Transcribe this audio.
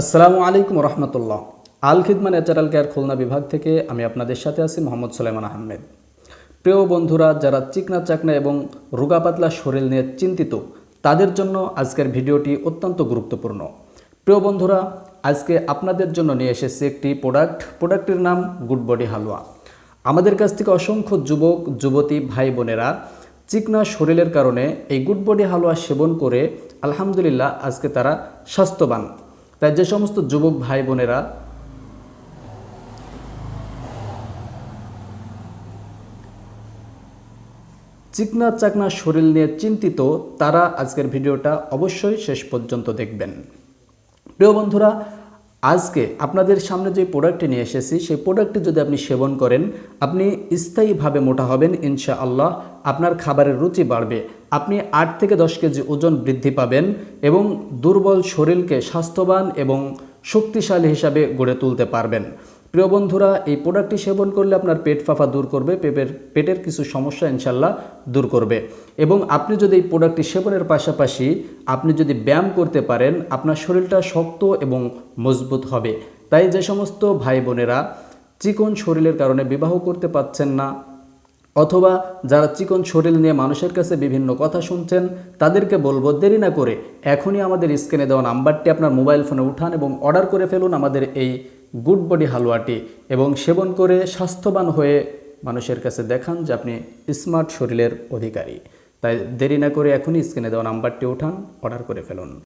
আসসালামু আলাইকুম রহমতুল্লাহ আল খিদমা ন্যাচারাল কেয়ার খুলনা বিভাগ থেকে আমি আপনাদের সাথে আছি মোহাম্মদ সুলাইমান আহমেদ। প্রিয় বন্ধুরা, যারা চিকনা চাকনা এবং রোগা পাতলা শরীর নিয়ে চিন্তিত, তাদের জন্য আজকের ভিডিওটি অত্যন্ত গুরুত্বপূর্ণ। প্রিয় বন্ধুরা, আজকে আপনাদের জন্য নিয়ে এসেছি একটি প্রোডাক্ট। প্রোডাক্টের নাম গুড বডি হালুয়া। আমাদের কাছ থেকে অসংখ্য যুবক, যুবতী, ভাই বোনেরা চিকনা শরীরের কারণে এই গুড বডি হালুয়া সেবন করে আলহামদুলিল্লাহ আজকে তারা স্বাস্থ্যবান। তাই যে সমস্ত যুবক ভাই বোনেরা চিকনা চাকনা শরীর নিয়ে চিন্তিত, তারা আজকের ভিডিওটা অবশ্যই শেষ পর্যন্ত দেখবেন। প্রিয় বন্ধুরা, আজকে আপনাদের সামনে যে প্রোডাক্টটি নিয়ে এসেছি, সেই প্রোডাক্টটি যদি আপনি সেবন করেন, আপনি স্থায়ীভাবে মোটা হবেন, ইনশাআল্লাহ আপনার খাবারের রুচি বাড়বে। আপনি আট থেকে দশ কেজি ওজন বৃদ্ধি পাবেন এবং দুর্বল শরীরকে স্বাস্থ্যবান এবং শক্তিশালী হিসাবে গড়ে তুলতে পারবেন। প্রিয় বন্ধুরা, এই প্রোডাক্টটি সেবন করলে আপনার পেট ফাঁফা দূর করবে পেটের পেটের কিছু সমস্যা ইনশাল্লাহ দূর করবে। এবং আপনি যদি এই প্রোডাক্টটি সেবনের পাশাপাশি আপনি যদি ব্যায়াম করতে পারেন, আপনার শরীরটা শক্ত এবং মজবুত হবে। তাই যে সমস্ত ভাই বোনেরা চিকন শরীরের কারণে বিবাহ করতে পারছেন না অথবা যারা চিকন শরীর নিয়ে মানুষের কাছে বিভিন্ন কথা শুনছেন, তাদেরকে বলব দেরি না করে এখনই আমাদের স্ক্রিনে দেওয়া নাম্বারটি আপনার মোবাইল ফোনে উঠান এবং অর্ডার করে ফেলুন আমাদের এই গুড বডি হালুয়াটি এবং সেবন করে স্বাস্থ্যবান হয়ে মানুষের কাছে দেখান যে আপনি স্মার্ট শরীরের অধিকারী। তাই দেরি না করে এখনই স্ক্রিনে দেওয়া নাম্বারটি উঠান, অর্ডার করে ফেলুন।